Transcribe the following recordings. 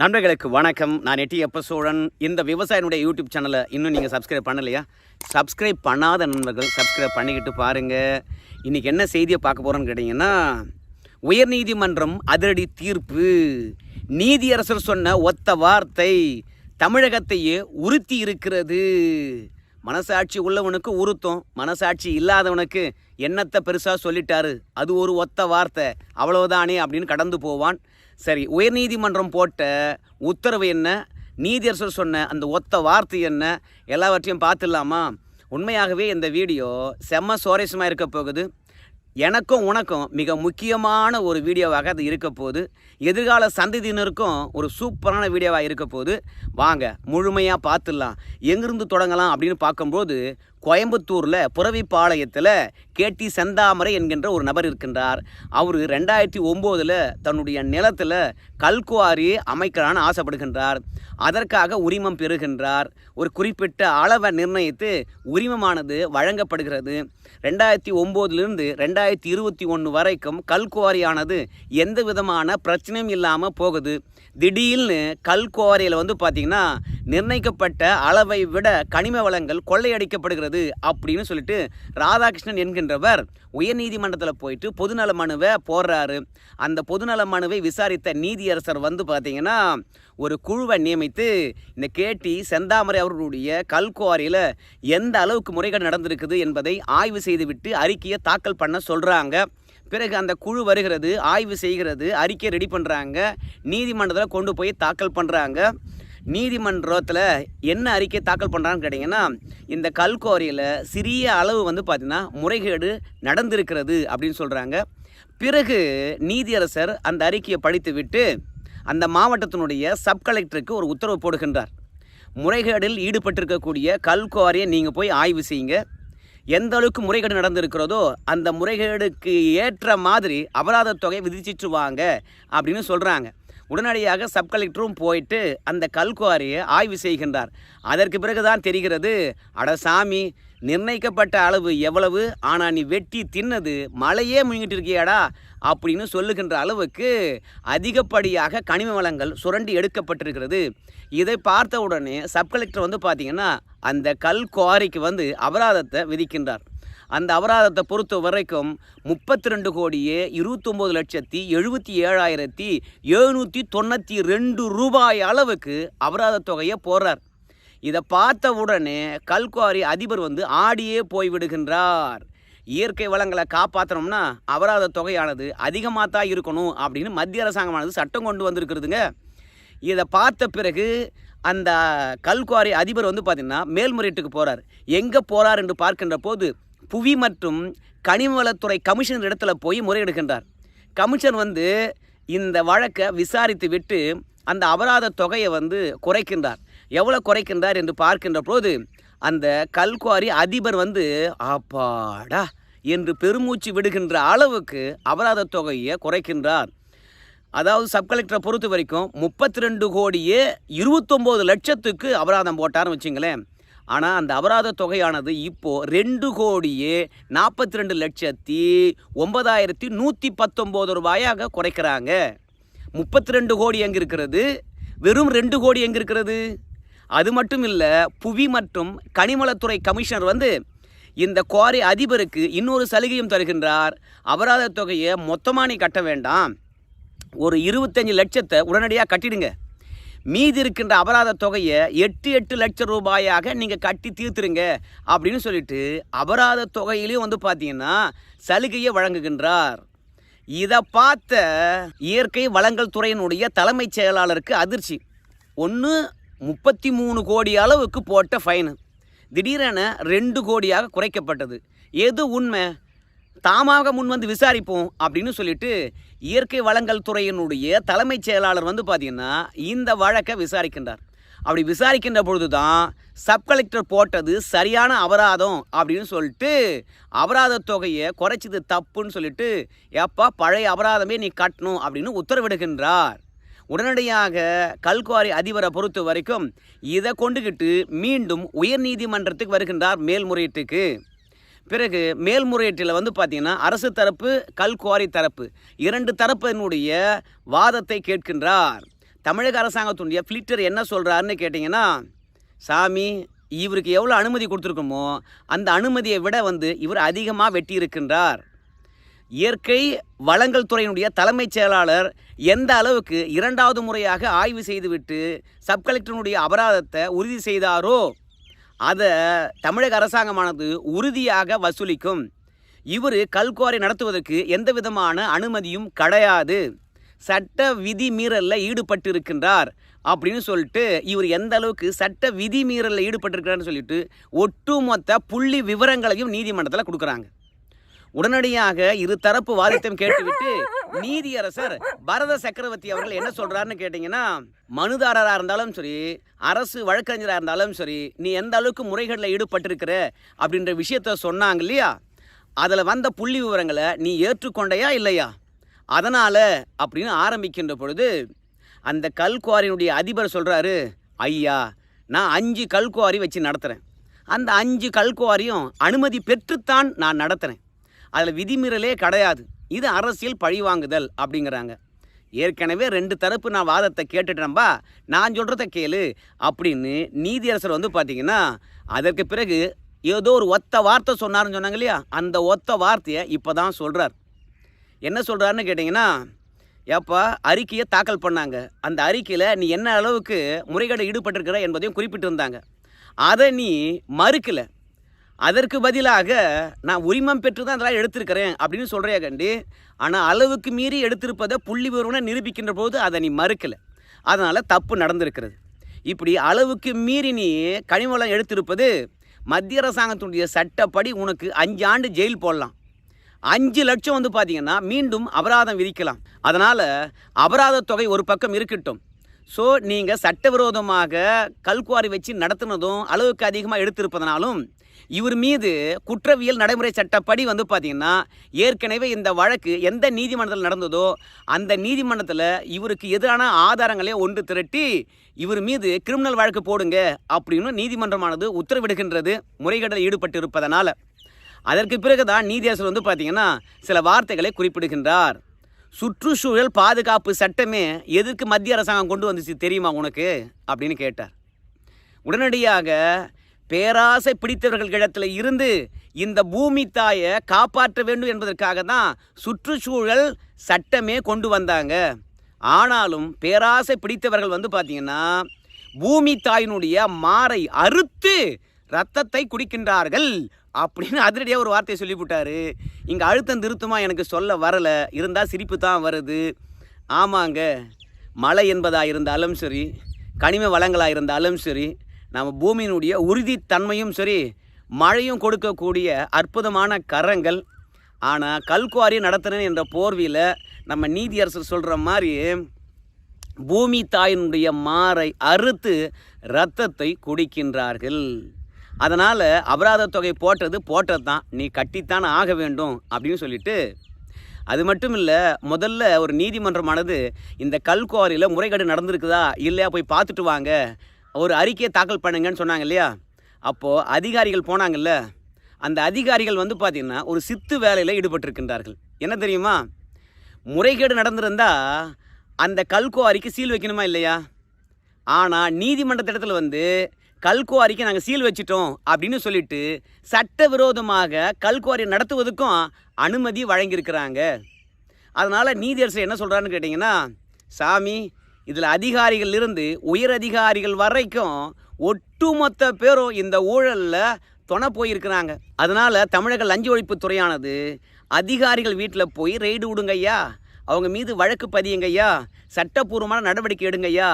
நண்பர்களுக்கு வணக்கம். நான் எட்டி எப்ப சோழன் இந்த விவசாயினுடைய யூடியூப் சேனலை இன்னும் நீங்கள் சப்ஸ்கிரைப் பண்ணலையா? சப்ஸ்கிரைப் பண்ணாத நண்பர்கள் சப்ஸ்கிரைப் பண்ணிக்கிட்டு பாருங்கள் இன்றைக்கி என்ன செய்தியை பார்க்க போகிறோன்னு கேட்டிங்கன்னா உயர்நீதிமன்றம் அதிரடி தீர்ப்பு. நீதியரசர் சொன்ன ஒத்த வார்த்தை தமிழகத்தையே உறுத்தி இருக்கிறது. மனசாட்சி உள்ளவனுக்கு உறுத்தும் மனசாட்சி இல்லாதவனுக்கு என்னத்தை பெருசாக சொல்லிட்டாரு? அது ஒரு ஒத்த வார்த்தை. அவ்வளவுதானே அப்படின்னு கடந்து போவான். சரி உயர்நீதிமன்றம் போட்ட உத்தரவு என்ன? நீதியரசர் சொன்ன அந்த ஒத்த வார்த்தை என்ன? எல்லாவற்றையும் பார்த்துடலாமா? உண்மையாகவே இந்த வீடியோ செம்ம சுவாரஸ்யமாக இருக்க போகுது. எனக்கும் உனக்கும் மிக முக்கியமான ஒரு வீடியோவாக அது இருக்க போகுது. எதிர்கால சந்ததியினருக்கும் ஒரு சூப்பரான வீடியோவாக இருக்க போகுது. வாங்க முழுமையாக பார்த்துடலாம். எங்கிருந்து தொடங்கலாம் அப்படின்னு பார்க்கும்போது கோயம்புத்தூரில் புறவிப்பாளையத்தில் கேடி செந்தாமரை என்கின்ற ஒரு நபர் இருக்கின்றார். அவர் ரெண்டாயிரத்தி ஒம்போதில் தன்னுடைய நிலத்தில் கல்குவாரி அமைக்கலான்னு ஆசைப்படுகின்றார். அதற்காக உரிமம் பெறுகின்றார். ஒரு குறிப்பிட்ட அளவை நிர்ணயித்து உரிமமானது வழங்கப்படுகிறது. ரெண்டாயிரத்தி ஒம்போதுலேருந்து ரெண்டாயிரத்தி இருபத்தி ஒன்று வரைக்கும் கல்குவாரியானது எந்த விதமான பிரச்சனையும் இல்லாமல் போகுது. திடீர்னு கல்குவாரியில் வந்து பார்த்திங்கன்னா நிர்ணயிக்கப்பட்ட அளவை விட கனிம வளங்கள் கொள்ளையடிக்கப்படுகிறது. அப்படின்னு சொல்லிட்டு ராதாகிருஷ்ணன் என்கின்றவர் உயர்நீதிமன்றத்தில் போயிட்டு பொதுநல மனுவை போடுறாரு. அந்த பொதுநல மனுவை விசாரித்த நீதியரசர் வந்து பார்த்தீங்கன்னா ஒரு குழுவை நியமித்து இந்த கேட்டி செந்தாமரை அவர்களுடைய கல்குவாரியில் எந்த அளவுக்கு முறைகள் நடந்திருக்குது என்பதை ஆய்வு செய்துவிட்டு அறிக்கையை தாக்கல் பண்ண சொல்கிறாங்க பிறகு அந்த குழு வருகிறது ஆய்வு செய்கிறது அறிக்கை ரெடி பண்ணுறாங்க நீதிமன்றத்தில் கொண்டு போய் தாக்கல் பண்ணுறாங்க நீதிமன்றத்தில் என்ன அறிக்கை தாக்கல் பண்ணுறான்னு கேட்டிங்கன்னா இந்த கல்குவாரியில் சிறிய அளவு வந்து பார்த்திங்கன்னா முறைகேடு நடந்திருக்கிறது அப்படின்னு சொல்கிறாங்க பிறகு நீதியரசர் அந்த அறிக்கையை படித்து விட்டு அந்த மாவட்டத்தினுடைய சப் கலெக்டருக்கு ஒரு உத்தரவு போடுகின்றார். முறைகேடில் ஈடுபட்டிருக்கக்கூடிய கல்குவாரியை நீங்கள் போய் ஆய்வு செய்யுங்க. எந்த அளவுக்கு முறைகேடு நடந்திருக்கிறதோ அந்த முறைகேடுக்கு ஏற்ற மாதிரி அபராத தொகை விதிச்சிட்டு வாங்க அப்படின்னு சொல்கிறாங்க உடனடியாக சப் கலெக்டரும் போயிட்டு அந்த கல்குவாரியை ஆய்வு செய்கின்றார். அதற்கு பிறகுதான் தெரிகிறது அட சாமி நிர்ணயிக்கப்பட்ட அளவு எவ்வளவு? ஆனால் நீ வெட்டி தின்னது மழையே முழுங்கிட்டு இருக்கியாடா அப்படின்னு சொல்லுகின்ற அளவுக்கு அதிகப்படியாக கனிம வளங்கள் சுரண்டி எடுக்கப்பட்டிருக்கிறது. இதை பார்த்த உடனே சப் கலெக்டர் வந்து பார்த்தீங்கன்னா அந்த கல் குவாரிக்கு வந்து அபராதத்தை விதிக்கின்றார். அந்த அபராதத்தை பொறுத்த வரைக்கும் முப்பத்தி ரெண்டு கோடியே இருபத்தொம்போது லட்சத்தி எழுபத்தி ஏழாயிரத்தி எழுநூற்றி தொண்ணூற்றி ரெண்டு ரூபாய் அளவுக்கு அபராத தொகையை போடுறார். இதை பார்த்த உடனே கல்குவாரி அதிபர் வந்து ஆடியே போய்விடுகின்றார். இயற்கை வளங்களை காப்பாற்றணும்னா அபராத தொகையானது அதிகமாக தான் இருக்கணும் அப்படின்னு மத்திய அரசாங்கமானது சட்டம் கொண்டு வந்திருக்கிறதுங்க. இதை பார்த்த பிறகு அந்த கல்குவாரி அதிபர் வந்து பார்த்திங்கன்னா மேல்முறையீட்டுக்கு போகிறார் எங்கே போகிறார் என்று பார்க்கின்ற போது புவி மற்றும் கனிமவளத்துறை கமிஷனர் இடத்துல போய் முறையிடுகின்றார். கமிஷன் வந்து இந்த வழக்கை விசாரித்து விட்டு அந்த அபராத தொகையை வந்து குறைக்கின்றார். எவ்வளோ குறைக்கின்றார் என்று பார்க்கின்ற போது அந்த கல்குவாரி அதிபர் வந்து அப்பாடா! என்று பெருமூச்சு விடுகின்ற அளவுக்கு அபராத தொகையை குறைக்கின்றார். அதாவது சப் கலெக்டரை பொறுத்த வரைக்கும் முப்பத்தி ரெண்டு கோடியே இருபத்தொம்போது லட்சத்துக்கு அபராதம் போட்டார்னு வச்சுங்களேன். ஆனால் அந்த அபராத தொகையானது இப்போது ரெண்டு கோடியே நாற்பத்தி ரெண்டு லட்சத்தி ஒன்பதாயிரத்தி நூற்றி பத்தொம்போது ரூபாயாக குறைக்கிறாங்க. முப்பத்தி ரெண்டு கோடி எங்கே இருக்கிறது வெறும் ரெண்டு கோடி எங்கே இருக்கிறது அது மட்டும் இல்லை புவி மற்றும் கனிமலத்துறை கமிஷனர் வந்து இந்த குவாரி அதிபருக்கு இன்னொரு சலுகையும் தருகின்றார். அபராத தொகையை மொத்தமாக நீ கட்ட வேண்டாம். ஒரு இருபத்தஞ்சி லட்சத்தை உடனடியாக கட்டிடுங்க. மீதி இருக்கின்ற அபராத தொகையை எட்டு எட்டு லட்சம் ரூபாயாக நீங்கள் கட்டி தீர்த்துருங்க அப்படின்னு சொல்லிட்டு அபராத தொகையிலையும் வந்து பார்த்தீங்கன்னா சலுகையை வழங்குகின்றார். இதை பார்த்த இயற்கை வளங்கள் துறையினுடைய தலைமைச் செயலாளருக்கு அதிர்ச்சி. ஒன்று முப்பத்தி மூணு கோடி அளவுக்கு போட்ட ஃபைனு. திடீரென ரெண்டு கோடியாக குறைக்கப்பட்டது. எது உண்மை? தாமாக முன் வந்து விசாரிப்போம் அப்படின்னு சொல்லிட்டு இயற்கை வளங்கள் துறையினுடைய தலைமைச் செயலாளர் வந்து பார்த்திங்கன்னா இந்த வழக்கை விசாரிக்கின்றார். அப்படி விசாரிக்கின்ற பொழுது தான் சப் கலெக்டர் போட்டது சரியான அபராதம் அப்படின்னு சொல்லிட்டு அபராத தொகையை குறைச்சது தப்புன்னு சொல்லிட்டு எப்பா பழைய அபராதமே நீ கட்டணும் அப்படின்னு உத்தரவிடுகின்றார். உடனடியாக கல்குவாரி அதிபரை பொறுத்த வரைக்கும் இதை கொண்டுக்கிட்டு மீண்டும் உயர்நீதிமன்றத்துக்கு வருகின்றார் மேல்முறையீட்டுக்கு. பிறகு மேல்முறையீட்டில் வந்து பார்த்திங்கன்னா அரசு தரப்பு கல்குவாரி தரப்பு. இரண்டு தரப்பினுடைய வாதத்தை கேட்கின்றார். தமிழக அரசாங்கத்துடைய ஃபில்டர் என்ன சொல்கிறாருன்னு கேட்டிங்கன்னா சாமி இவருக்கு எவ்வளோ அனுமதி கொடுத்துருக்கோமோ அந்த அனுமதியை விட வந்து இவர் அதிகமாக வெட்டி இருக்கின்றார் இயற்கை வளங்கள் துறையினுடைய தலைமைச் செயலாளர் எந்த அளவுக்கு இரண்டாவது முறையாக ஆய்வு செய்துவிட்டு சப் கலெக்டருடைய அபராதத்தை உறுதி செய்தாரோ அதை தமிழக அரசாங்கமானது உறுதியாக வசூலிக்கும். இவர் கல்குவாரி நடத்துவதற்கு எந்த விதமான அனுமதியும் கிடையாது. சட்ட விதி மீறலில் ஈடுபட்டிருக்கின்றார் அப்படின்னு சொல்லிட்டு இவர் எந்த அளவுக்கு சட்ட விதி மீறலில் ஈடுபட்டிருக்கிறான்னு சொல்லிட்டு ஒட்டுமொத்த புள்ளி விவரங்களையும் நீதிமன்றத்தில் கொடுக்குறாங்க. உடனடியாக இரு தரப்பு வாதத்தையும் கேட்டுவிட்டு நீதியரசர் பரத சக்கரவர்த்தி அவர்கள் என்ன சொல்றாருன்னு கேட்டிங்கன்னா மனுதாரராக இருந்தாலும் சரி அரசு வழக்கறிஞராக இருந்தாலும் சரி நீ எந்த அளவுக்கு முறைகளில் ஈடுபட்டிருக்கிற? அப்படின்ற விஷயத்த சொன்னாங்க இல்லையா? அதில் வந்த புள்ளி விவரங்களை நீ ஏற்றுக்கொண்டையா இல்லையா? அதனால் அப்படின்னு ஆரம்பிக்கின்ற பொழுது அந்த கல்குவாரியினுடைய அதிபர் சொல்கிறாரு ஐயா நான் அஞ்சு கல்குவாரி வச்சு நடத்துகிறேன் அந்த அஞ்சு கல்குவாரியும் அனுமதி பெற்றுத்தான் நான் நடத்துகிறேன் அதில் விதிமீறலே கிடையாது. இது அரசியல் பழிவாங்குதல் அப்படிங்கிறாங்க. ஏற்கனவே ரெண்டு தரப்பு நான் வாதத்தை கேட்டுட்டேன்பா நான் சொல்கிறத கேளு அப்படின்னு நீதியரசர் வந்து பார்த்தீங்கன்னா அதற்கு பிறகு ஏதோ ஒரு ஒத்த வார்த்தை சொன்னார்னு சொன்னாங்க இல்லையா? அந்த ஒத்த வார்த்தையை இப்போ தான் சொல்கிறார் என்ன சொல்கிறாருன்னு கேட்டிங்கன்னா ஏப்பா அறிக்கையை தாக்கல் பண்ணாங்க. அந்த அறிக்கையில் நீ என்ன அளவுக்கு முறைகேடு ஈடுபட்டிருக்கிற என்பதையும் குறிப்பிட்டிருந்தாங்க. அதை நீ மறுக்கலை. அதற்கு பதிலாக நான் உரிமம் பெற்று தான் அதெல்லாம் எடுத்திருக்கிறேன் அப்படின்னு சொல்கிறியா கண்டி. ஆனால் அளவுக்கு மீறி எடுத்திருப்பதை புள்ளி விவரம்னு நிரூபிக்கின்ற போது அதை நீ மறுக்கலை. அதனால் தப்பு நடந்திருக்கிறது. இப்படி அளவுக்கு மீறி நீ கனிமலம் எடுத்திருப்பது மத்திய அரசாங்கத்தினுடைய சட்டப்படி உனக்கு அஞ்சு ஆண்டு ஜெயில் போடலாம். அஞ்சு லட்சம் வந்து பார்த்தீங்கன்னா மீண்டும் அபராதம் விதிக்கலாம். அதனால் அபராத தொகை ஒரு பக்கம் இருக்கட்டும். ஸோ நீங்கள் சட்டவிரோதமாக கல்குவாரி வச்சு நடத்துனதும் அளவுக்கு அதிகமாக எடுத்திருப்பதனாலும் இவர் மீது குற்றவியல் நடைமுறை சட்டப்படி வந்து பார்த்தீங்கன்னா ஏற்கனவே இந்த வழக்கு எந்த நீதிமன்றத்தில் நடந்ததோ அந்த நீதிமன்றத்தில் இவருக்கு எதிரான ஆதாரங்களே ஒன்று திரட்டி இவர் மீது கிரிமினல் வழக்கு போடுங்க அப்படின்னு நீதிமன்றமானது உத்தரவிடுகின்றது முறைகேடில் ஈடுபட்டு இருப்பதனால் அதற்கு பிறகுதான் நீதியரசர் வந்து பார்த்தீங்கன்னா சில வார்த்தைகளை குறிப்பிடுகின்றார். சுற்றுச்சூழல் பாதுகாப்பு சட்டமே எதற்கு மத்திய அரசாங்கம் கொண்டு வந்துச்சு தெரியுமா உனக்கு? அப்படின்னு கேட்டார். உடனடியாக பேராசை பிடித்தவர்கள் இடத்துல இருந்து இந்த பூமி தாயை காப்பாற்ற வேண்டும் என்பதற்காக தான் சுற்றுச்சூழல் சட்டமே கொண்டு வந்தாங்க. ஆனாலும் பேராசை பிடித்தவர்கள் வந்து பார்த்தீங்கன்னா பூமி தாயினுடைய மாறை அறுத்து ரத்தத்தை குடிக்கின்றார்கள் அப்படின்னு அதிரடியாக ஒரு வார்த்தையை சொல்லிவிட்டாரு. இங்கே அழுத்தம் திருத்தமாக எனக்கு சொல்ல வரலை. இருந்தால் சிரிப்பு தான் வருது. ஆமாங்க மழை என்பதாக இருந்தாலும் சரி கனிம வளங்களாக இருந்தாலும் சரி நம்ம பூமியினுடைய உறுதித்தன்மையும் சரி மழையும் கொடுக்கக்கூடிய அற்புதமான கரங்கள். ஆனால் கல்குவாரி நடத்தினேன் என்ற போர்வியில் நம்ம நீதியரசர் சொல்கிற மாதிரி பூமி தாயினுடைய மாறை அறுத்து இரத்தத்தை குடிக்கின்றார்கள். அதனால் அபராத தொகை போட்டது போட்டது தான். நீ கட்டித்தான் ஆக வேண்டும் அப்படின்னு சொல்லிட்டு அது மட்டும் இல்லை முதல்ல ஒரு நீதிமன்றமானது இந்த கல்குவாரியில் முறைகேடு நடந்திருக்குதா இல்லையா போய் பார்த்துட்டு வாங்க. ஒரு அறிக்கையை தாக்கல் பண்ணுங்கன்னு சொன்னாங்க இல்லையா? அப்போது அதிகாரிகள் போனாங்கல்ல அந்த அதிகாரிகள் வந்து பார்த்திங்கன்னா ஒரு சித்து வேலையில் ஈடுபட்டிருக்கின்றார்கள். என்ன தெரியுமா? முறைகேடு நடந்திருந்தால் அந்த கல்குவாரிக்கு சீல் வைக்கணுமா இல்லையா? ஆனால் நீதிமன்றத்திடத்தில் வந்து கல்குவாரிக்கு நாங்கள் சீல் வச்சிட்டோம் அப்படின்னு சொல்லிட்டு சட்டவிரோதமாக கல்குவாரி நடத்துவதற்கும் அனுமதி வழங்கியிருக்கிறாங்க. அதனால் நீதியரசர் என்ன சொல்கிறான்னு கேட்டிங்கன்னா சாமி இதில் அதிகாரிகள் இருந்து உயர் அதிகாரிகள் வரைக்கும் ஒட்டுமொத்த பேரும் இந்த ஊழலில் துணை போயிருக்கிறாங்க. அதனால் தமிழக லஞ்ச ஒழிப்பு துறையானது அதிகாரிகள் வீட்டில் போய் ரெய்டு விடுங்கய்யா அவங்க மீது வழக்கு பதியுங்கய்யா சட்டப்பூர்வமான நடவடிக்கை எடுங்கய்யா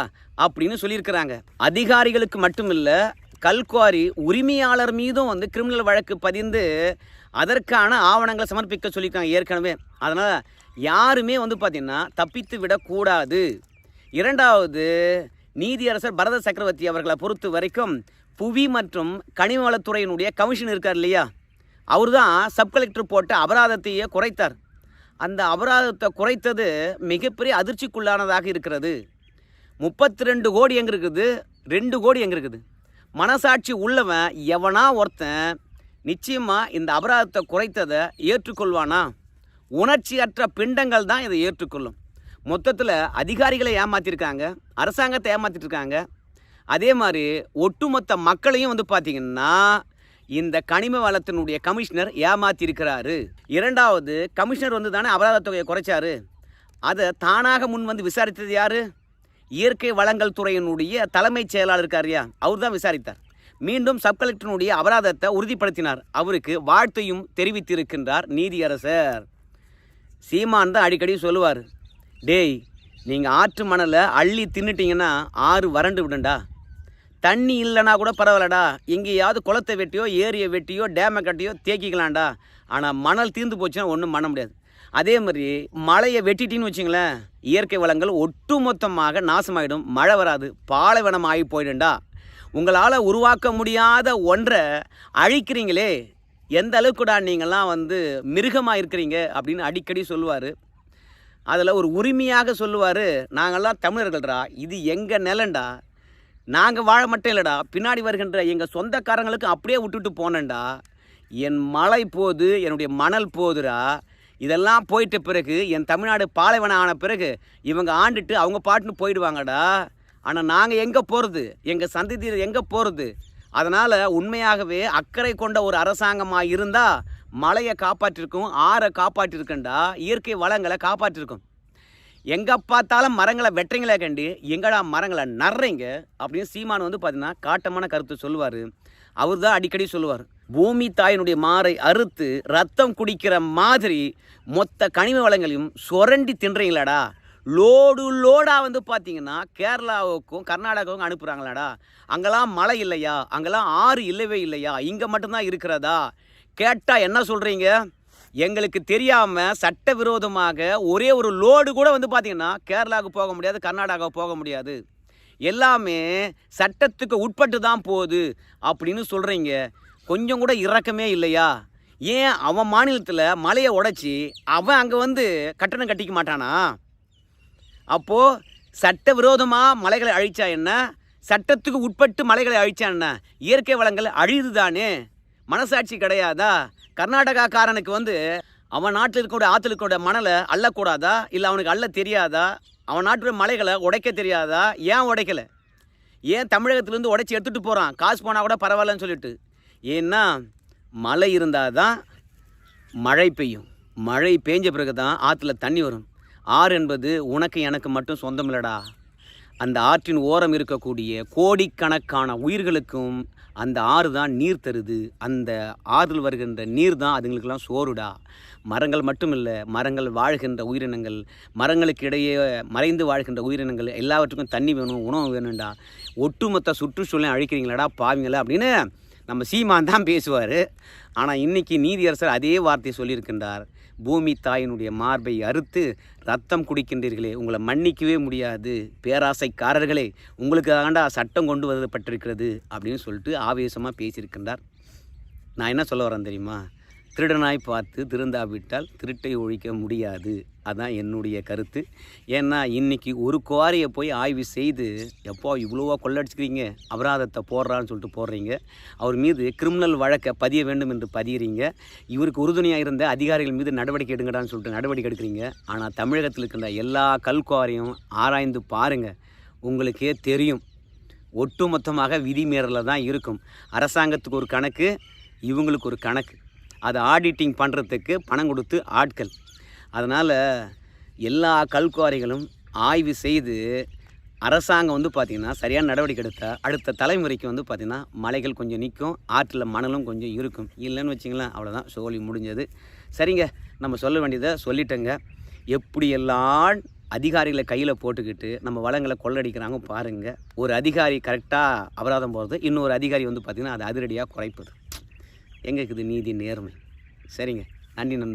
அப்படின்னு சொல்லியிருக்கிறாங்க. அதிகாரிகளுக்கு மட்டும் இல்லை கல்குவாரி உரிமையாளர் மீதும் வந்து கிரிமினல் வழக்கு பதிந்து அதற்கான ஆவணங்களை சமர்ப்பிக்க சொல்லியிருக்காங்க ஏற்கனவே. அதனால் யாருமே வந்து பார்த்திங்கன்னா தப்பித்து விடக்கூடாது. இரண்டாவது நீதியரசர் பரத சக்கரவர்த்தி அவர்களை பொறுத்த வரைக்கும் புவி மற்றும் கனிமவளத்துறையினுடைய கமிஷன் இருக்கார் இல்லையா? அவர் தான் சப் கலெக்டர் போட்ட அபராதத்தையே குறைத்தார். அந்த அபராதத்தை குறைத்தது மிகப்பெரிய அதிர்ச்சிக்குள்ளானதாக இருக்கிறது. முப்பத்தி ரெண்டு கோடி எங்கே இருக்குது? ரெண்டு கோடி எங்கே இருக்குது? மனசாட்சி உள்ளவன் எவனா ஒருத்தன் நிச்சயமாக இந்த அபராதத்தை குறைத்ததை ஏற்றுக்கொள்வானா? உணர்ச்சியற்ற பிண்டங்கள் தான் இதை ஏற்றுக்கொள்ளும். மொத்தத்தில் அதிகாரிகளை ஏமாற்றிருக்காங்க அரசாங்கத்தை ஏமாற்றிட்டுருக்காங்க அதே மாதிரி ஒட்டுமொத்த மக்களையும் வந்து பார்த்திங்கன்னா இந்த கனிம வளத்தினுடைய கமிஷனர் ஏமாற்றிருக்கிறாரு இரண்டாவது கமிஷனர் வந்து தானே அபராத தொகையை குறைச்சாரு. அதை தானாக முன் வந்து விசாரித்தது யார்? இயற்கை வளங்கள் துறையினுடைய தலைமைச் செயலாளர் இருக்காருயா அவர் தான் விசாரித்தார். மீண்டும் சப் கலெக்டரினுடைய அபராதத்தை உறுதிப்படுத்தினார். அவருக்கு வாழ்த்தையும் தெரிவித்திருக்கின்றார் நீதியரசர். சீமான் தான் அடிக்கடி சொல்லுவார். டேய் நீங்கள் ஆற்று மணலை அள்ளி தின்னுட்டீங்கன்னா ஆறு வறண்டு விடுண்டா தண்ணி இல்லைனா கூட பரவாயில்லடா. எங்கேயாவது குளத்தை வெட்டியோ ஏரியை வெட்டியோ டேமை கட்டியோ தேக்கிக்கலாம்டா. ஆனால் மணல் தீர்ந்து போச்சுன்னா ஒன்றும் பண்ண முடியாது. அதே மாதிரி மழையை வெட்டிட்டின்னு வச்சுங்களேன் இயற்கை வளங்கள் ஒட்டுமொத்தமாக நாசமாயிடும். மழை வராது பாலைவனம் ஆகி போயிடும்டா. உங்களால் உருவாக்க முடியாத ஒன்றை அழிக்கிறீங்களே எந்த அளவுக்குடா நீங்கள்லாம் வந்து மிருகமாக இருக்கிறீங்க அப்படின்னு அடிக்கடி சொல்லுவார். அதில் ஒரு உரிமையாக சொல்லுவார் நாங்கள்லாம் தமிழர்கள்டா இது எங்கள் நிலண்டா நாங்கள் வாழ மட்டும் இல்லைடா. பின்னாடி வருகின்ற எங்கள் சொந்தக்காரங்களுக்கு அப்படியே விட்டுட்டு போனேன்டா. என் மலை போது என்னுடைய மணல் போதுடா. இதெல்லாம் போயிட்ட பிறகு என் தமிழ்நாடு பாலைவனம் ஆன பிறகு இவங்க ஆண்டுட்டு அவங்க பாட்டுன்னு போயிடுவாங்கடா. ஆனால் நாங்கள் எங்கே போகிறது எங்கள் சந்ததியில் எங்கே போகிறது அதனால் உண்மையாகவே அக்கறை கொண்ட ஒரு அரசாங்கமாக இருந்தால் மலையை காப்பாற்றிருக்கும் ஆறை காப்பாற்றிருக்கண்டா இயற்கை வளங்களை காப்பாற்றிருக்கும். எங்கே பார்த்தாலும் மரங்களை வெட்டுறீங்களே கண்டு எங்கடா மரங்களை நடுறீங்க அப்படின்னு சீமான் வந்து பார்த்தீங்கன்னா காட்டமான கருத்து சொல்லுவார். அவர் தான் அடிக்கடி சொல்லுவார். பூமி தாயினுடைய மாறை அறுத்து ரத்தம் குடிக்கிற மாதிரி மொத்த கனிம வளங்களையும் சுரண்டி தின்றீங்களாடா. லோடு லோடாக வந்து பார்த்தீங்கன்னா கேரளாவுக்கும் கர்நாடகாவுக்கும் அனுப்புகிறாங்களாடா அங்கெல்லாம் மழை இல்லையா? அங்கெல்லாம் ஆறு இல்லவே இல்லையா? இங்கே மட்டும்தான் இருக்கிறதா? கேட்டால் என்ன சொல்கிறீங்க எங்களுக்கு தெரியாமல் சட்டவிரோதமாக ஒரே ஒரு லோடு கூட வந்து பார்த்தீங்கன்னா கேரளாவுக்கு போக முடியாது கர்நாடகாவுக்கு போக முடியாது. எல்லாமே சட்டத்துக்கு உட்பட்டு தான் போகுது அப்படின்னு சொல்கிறீங்க கொஞ்சம் கூட இறக்கமே இல்லையா? ஏன் அவன் மாநிலத்தில் மலையை உடைச்சி அவன் அங்கே வந்து கட்டணம் கட்டிக்க மாட்டானா? அப்போது சட்டவிரோதமாக மலைகளை அழிச்சா என்ன? சட்டத்துக்கு உட்பட்டு மலைகளை அழிச்சா என்ன? இயற்கை வளங்கள் அழியுது தானே மனசாட்சி கிடையாதா? கர்நாடகாக்காரனுக்கு வந்து அவன் நாட்டில் இருக்கக்கூடிய ஆற்றுல இருக்கக்கூடிய மணலை அள்ளக்கூடாதா? இல்லை அவனுக்கு அள்ள தெரியாதா? அவன் நாட்டுடைய மலைகளை உடைக்க தெரியாதா? ஏன் உடைக்கலை? ஏன் தமிழகத்துலேருந்து உடைச்சி எடுத்துகிட்டு போகிறான் காசு போனால் கூட பரவாயில்லன்னு சொல்லிட்டு. ஏன்னா மழை இருந்தால் தான் மழை பெய்யும். மழை பெஞ்ச பிறகு தான் ஆற்றுல தண்ணி வரும். ஆறு என்பது உனக்கு எனக்கு மட்டும் சொந்தமில்லடா. அந்த ஆற்றின் ஓரம் இருக்கக்கூடிய கோடிக்கணக்கான உயிர்களுக்கும் அந்த ஆறு தான் நீர் தருது. அந்த ஆறில் வருகின்ற நீர் தான் அதுங்களுக்கெல்லாம் சோறுடா. மரங்கள் மட்டும் இல்லை மரங்கள் வாழ்கின்ற உயிரினங்கள் மரங்களுக்கு இடையே மறைந்து வாழ்கின்ற உயிரினங்கள் எல்லாவற்றுக்கும் தண்ணி வேணும் உணவு வேணும்டா. ஒட்டுமொத்த சுற்றுச்சூழலை அழிக்கிறீங்களாடா பாவிங்களா அப்படின்னு நம்ம சீமான் தான் பேசுவார். ஆனால் இன்றைக்கி நீதியரசர் அதே வார்த்தையை சொல்லியிருக்கின்றார். பூமி தாயினுடைய மார்பை அறுத்து ரத்தம் குடிக்கின்றீர்களே உங்களை மன்னிக்கவே முடியாது. பேராசைக்காரர்களே உங்களுக்கு ஆண்டா சட்டம் கொண்டு வரப்பட்டிருக்கிறது அப்படின்னு சொல்லிட்டு ஆவேசமாக பேசியிருக்கின்றார். நான் என்ன சொல்ல வரேன் தெரியுமா? திருடனாய் பார்த்து திருந்தாவிட்டால் திருட்டை ஒழிக்க முடியாது. அதான் என்னுடைய கருத்து. ஏன்னா இன்றைக்கி ஒரு குவாரியை போய் ஆய்வு செய்து எப்போ இவ்வளோவா கொள்ளடிச்சுக்கிறீங்க அபராதத்தை போடுறான்னு சொல்லிட்டு போடுறீங்க. அவர் மீது கிரிமினல் வழக்கை பதிய வேண்டும் என்று பதியிறீங்க. இவருக்கு உறுதுணையாக இருந்த அதிகாரிகள் மீது நடவடிக்கை எடுங்கடான்னு சொல்லிட்டு நடவடிக்கை எடுக்கிறீங்க. ஆனால் தமிழகத்தில் இருக்கின்ற எல்லா கல்குவாரியும் ஆராய்ந்து பாருங்கள் உங்களுக்கே தெரியும். ஒட்டுமொத்தமாக விதிமீறலில் தான் இருக்கும். அரசாங்கத்துக்கு ஒரு கணக்கு இவங்களுக்கு ஒரு கணக்கு. அதை ஆடிட்டிங் பண்ணுறதுக்கு பணம் கொடுத்து ஆட்கள். அதனால் எல்லா கல்குவாரிகளும் ஆய்வு செய்து அரசாங்கம் வந்து பார்த்திங்கன்னா சரியான நடவடிக்கை எடுத்தால் அடுத்த தலைமுறைக்கு வந்து பார்த்திங்கன்னா மலைகள் கொஞ்சம் நிற்கும் ஆற்றில் மணலும் கொஞ்சம் இருக்கும். இல்லைன்னு வச்சிங்களேன் அவ்வளோதான் சோழி முடிஞ்சது. சரிங்க நம்ம சொல்ல வேண்டியதை சொல்லிட்டேங்க. எப்படியெல்லாம் அதிகாரிகளை கையில் போட்டுக்கிட்டு நம்ம வளங்களை கொள்ளடிக்கிறாங்க பாருங்கள் ஒரு அதிகாரி கரெக்டாக அபராதம் போகிறது இன்னொரு அதிகாரி வந்து பார்த்திங்கன்னா அது அதிரடியாக குறைப்பது. எங்கே இருக்குது நீதி நேர்மை? சரிங்க நன்றி நண்பர்